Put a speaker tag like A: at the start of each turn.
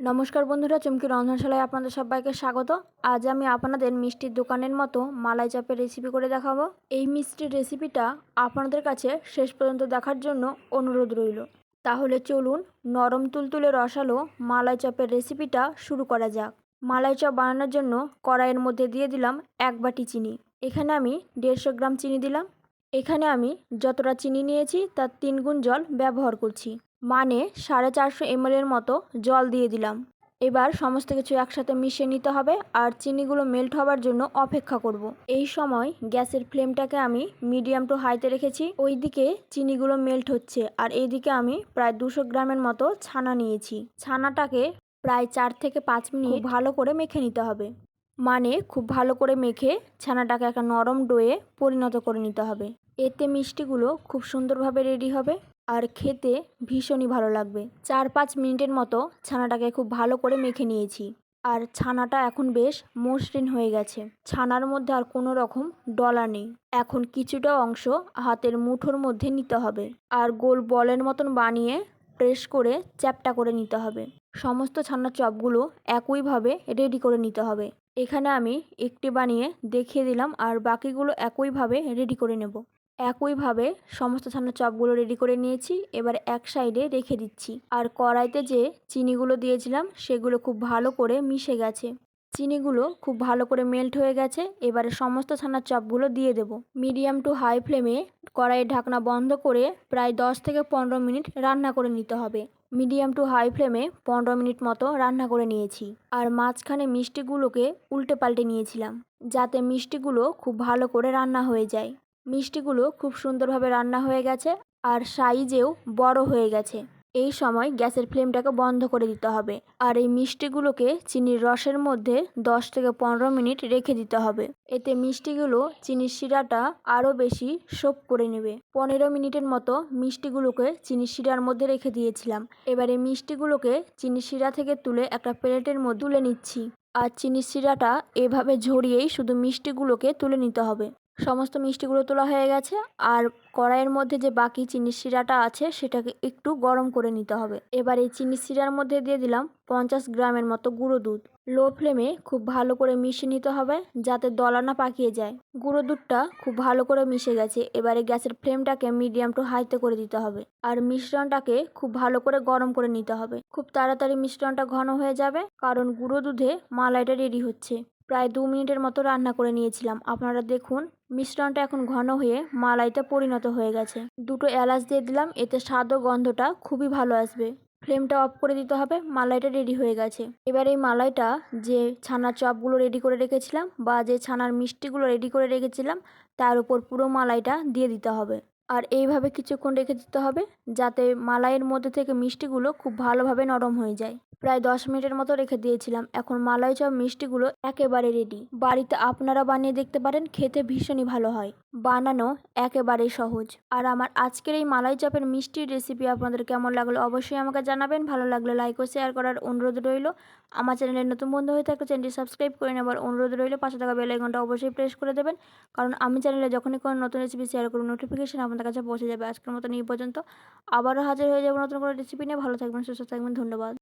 A: নমস্কার বন্ধুরা, চুমকি রন্ধনশালায় আপনাদের সবাইকে স্বাগত। আজ আমি আপনাদের মিষ্টির দোকানের মতো মালাই চাপের রেসিপি করে দেখাবো। এই মিষ্টির রেসিপিটা আপনাদের কাছে শেষ পর্যন্ত দেখার জন্য অনুরোধ রইল। তাহলে চলুন নরম তুলতুলে রসালো মালাই চপের রেসিপিটা শুরু করা যাক। মালাই চপ বানানোর জন্য কড়াইয়ের মধ্যে দিয়ে দিলাম এক বাটি চিনি। এখানে আমি দেড়শো গ্রাম চিনি দিলাম। এখানে আমি যতটা চিনি নিয়েছি তার তিন গুণ জল ব্যবহার করছি। মানে সাড়ে চারশো এমএলের মতো জল দিয়ে দিলাম। এবার সমস্ত কিছু একসাথে মিশিয়ে নিতে হবে আর চিনিগুলো মেল্ট হবার জন্য অপেক্ষা করব। এই সময় গ্যাসের ফ্লেমটাকে আমি মিডিয়াম টু হাইতে রেখেছি। ওইদিকে চিনিগুলো মেল্ট হচ্ছে আর এইদিকে আমি প্রায় দুশো গ্রামের মতো ছানা নিয়েছি। ছানাটাকে প্রায় চার থেকে পাঁচ মিনিট ভালো করে মেখে নিতে হবে। মানে খুব ভালো করে মেখে ছানাটাকে একটা নরম ডোয়ে পরিণত করে নিতে হবে। এতে মিষ্টিগুলো খুব সুন্দরভাবে রেডি হবে। আর খেতে ভীষণই ভালো লাগবে। চার পাঁচ মিনিটের মতো ছানাটাকে খুব ভালো করে মেখে নিয়েছি। আর ছানাটা এখন বেশ মসৃণ হয়ে গেছে। ছানার মধ্যে আর কোনো রকম ডলা নেই। এখন কিছুটা অংশ হাতের মুঠোর মধ্যে নিতে হবে। আর গোল বলের মতন বানিয়ে প্রেস করে চ্যাপটা করে নিতে হবে। সমস্ত ছানার চপগুলো একইভাবে রেডি করে নিতে হবে। এখানে আমি একটি বানিয়ে দেখিয়ে দিলাম আর বাকিগুলো একইভাবে রেডি করে নেব। একইভাবে সমস্ত ছানার চপগুলো রেডি করে নিয়েছি, এবার এক সাইডে রেখে দিচ্ছি। আর কড়াইতে যে চিনিগুলো দিয়েছিলাম, সেগুলো খুব ভালো করে মিশে গেছে। চিনিগুলো খুব ভালো করে মেল্ট হয়ে গেছে, এবারে সমস্ত ছানার চপগুলো দিয়ে দেব। মিডিয়াম টু হাই ফ্লেমে কড়াইয়ের ঢাকনা বন্ধ করে প্রায় দশ থেকে পনেরো মিনিট রান্না করে নিতে হবে। মিডিয়াম টু হাই ফ্লেমে পনেরো মিনিট মতো রান্না করে নিয়েছি। আর মাঝখানে মিষ্টিগুলোকে উল্টে পাল্টে নিয়েছিলাম, যাতে মিষ্টিগুলো খুব ভালো করে রান্না হয়ে যায়। মিষ্টিগুলো খুব সুন্দরভাবে রান্না হয়ে গেছে আর সাইজেও বড় হয়ে গেছে। এই সময় গ্যাসের ফ্লেমটাকে বন্ধ করে দিতে হবে আর এই মিষ্টিগুলোকে চিনির রসের মধ্যে দশ থেকে পনেরো মিনিট রেখে দিতে হবে। এতে মিষ্টিগুলো চিনির শিরাটা আরও বেশি সোপ করে নেবে। পনেরো মিনিটের মতো মিষ্টিগুলোকে চিনির শিরার মধ্যে রেখে দিয়েছিলাম। এবারে মিষ্টিগুলোকে চিনির শিরা থেকে তুলে একটা প্লেটের মধ্যে তুলে নিচ্ছি। আর চিনির শিরাটা এভাবে ঝরিয়েই শুধু মিষ্টিগুলোকে তুলে নিতে হবে। সমস্ত মিষ্টিগুলো তোলা হয়ে গেছে। আর কড়াইয়ের মধ্যে যে বাকি চিনির শিরাটা আছে, সেটাকে একটু গরম করে নিতে হবে। এবার এই চিনির শিরার মধ্যে দিয়ে দিলাম পঞ্চাশ গ্রামের মতো গুঁড়ো দুধ। লো ফ্লেমে খুব ভালো করে মিশিয়ে নিতে হবে, যাতে দলা না পাকিয়ে যায়। গুঁড়ো দুধটা খুব ভালো করে মিশে গেছে, এবারে গ্যাসের ফ্লেমটাকে মিডিয়াম টু হাইতে করে দিতে হবে। আর মিশ্রণটাকে খুব ভালো করে গরম করে নিতে হবে। খুব তাড়াতাড়ি মিশ্রণটা ঘন হয়ে যাবে, কারণ গুঁড়ো দুধে মালাইটা রেডি হচ্ছে। প্রায় দু মিনিটের মতো রান্না করে নিয়েছিলাম। আপনারা দেখুন মিশ্রণটা এখন ঘন হয়ে মালাইতে পরিণত হয়ে গেছে। দুটো এলাচ দিয়ে দিলাম, এতে স্বাদ ও গন্ধটা খুবই ভালো আসবে। ফ্লেমটা অফ করে দিতে হবে, মালাইটা রেডি হয়ে গেছে। এবার এই মালাইটা যে ছানার চপগুলো রেডি করে রেখেছিলাম বা যে ছানার মিষ্টিগুলো রেডি করে রেখেছিলাম, তার উপর পুরো মালাইটা দিয়ে দিতে হবে। আর এইভাবে কিছুক্ষণ রেখে দিতে হবে, যাতে মালাইয়ের মধ্যে থেকে মিষ্টিগুলো খুব ভালোভাবে নরম হয়ে যায়। প্রায় দশ মিনিটের মতো রেখে দিয়েছিলাম। এখন মালাই চপ মিষ্টিগুলো একেবারে রেডি বাড়িতে আপনারা বানিয়ে দেখতে পারেন, খেতে ভীষণই ভালো হয়। বানানো একেবারেই সহজ। আর আমার আজকের এই মালাই চপের মিষ্টির রেসিপি আপনাদের কেমন লাগল অবশ্যই আমাকে জানাবেন। ভালো লাগলে লাইক ও শেয়ার করার অনুরোধ রইল। আমার চ্যানেলের নতুন বন্ধু হয়ে থাকলে চ্যানেলটি সাবস্ক্রাইব করে নেবার অনুরোধ রইল। পাশে থাকা বেল আইকনটা অবশ্যই প্রেস করে দেবেন। কারণ আমি চ্যানেলে যখনই কোনো নতুন রেসিপি শেয়ার করব নোটিফিকেশান আপনাদের কাছে পৌঁছে যাবে। আজকের মতন এই পর্যন্ত। আবারও হাজির হয়ে যাব নতুন কোনো রেসিপি নিয়ে। ভালো থাকবেন, সুস্থ থাকবেন, ধন্যবাদ।